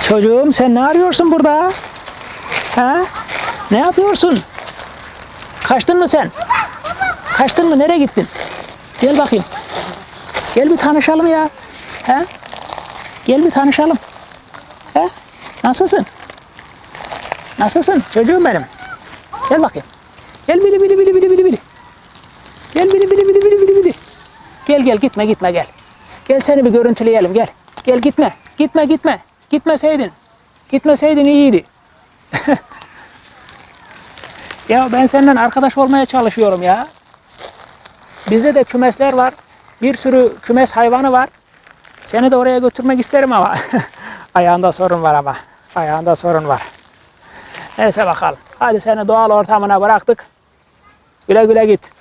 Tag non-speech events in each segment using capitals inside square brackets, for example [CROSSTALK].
Çocuğum sen ne arıyorsun burada? Ha? Ne yapıyorsun? Kaçtın mı sen? Kaçtın mı? Nereye gittin? Gel bakayım. Gel bir tanışalım ya. Ha? Gel bir tanışalım. Ha? Nasılsın? Nasılsın çocuğum benim? Gel bakayım. Gel bili bili bili bili bili bili. Gel bili bili bili bili bili bili. Gel gel gitme gitme gel. Gel seni bir görüntüleyelim gel. Gel gitme. Gitme gitme. Gitmeseydin. Gitmeseydin iyiydi. [LAUGHS] ya ben seninle arkadaş olmaya çalışıyorum ya. Bizde de kümesler var. Bir sürü kümes hayvanı var. Seni de oraya götürmek isterim ama [LAUGHS] ayağında sorun var ama. Ayağında sorun var. Neyse bakalım. Hadi seni doğal ortamına bıraktık. Güle güle git.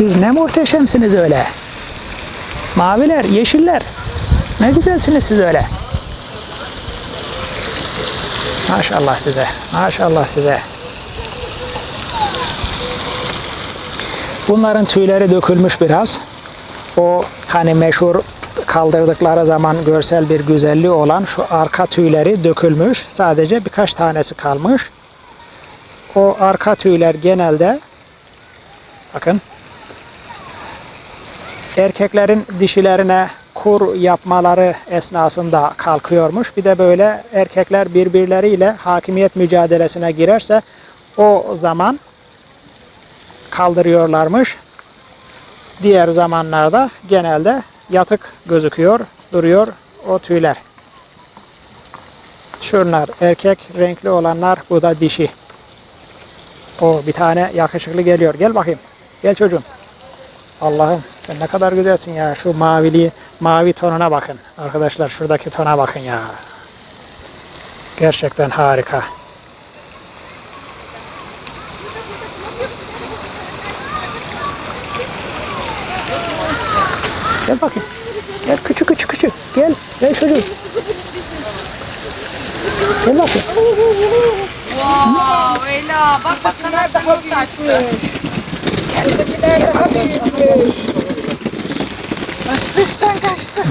Siz ne muhteşemsiniz öyle. Maviler, yeşiller. Ne güzelsiniz siz öyle. Maşallah size. Maşallah size. Bunların tüyleri dökülmüş biraz. O hani meşhur kaldırdıkları zaman görsel bir güzelliği olan şu arka tüyleri dökülmüş. Sadece birkaç tanesi kalmış. O arka tüyler genelde bakın erkeklerin dişilerine kur yapmaları esnasında kalkıyormuş. Bir de böyle erkekler birbirleriyle hakimiyet mücadelesine girerse o zaman kaldırıyorlarmış. Diğer zamanlarda genelde yatık gözüküyor, duruyor o tüyler. Şunlar erkek renkli olanlar, bu da dişi. O bir tane yakışıklı geliyor. Gel bakayım. Gel çocuğum. Allah'ım sen ne kadar güzelsin ya. Şu mavili, mavi tonuna bakın. Arkadaşlar şuradaki tona bakın ya. Gerçekten harika. Gel bakayım. Gel küçük küçük küçük. Gel. Gel çocuğum. Gel bakayım. Wow, Ela bak bak kadar daha büyük açmış. Buradakiler daha büyükmüş. Sesten kaçtı.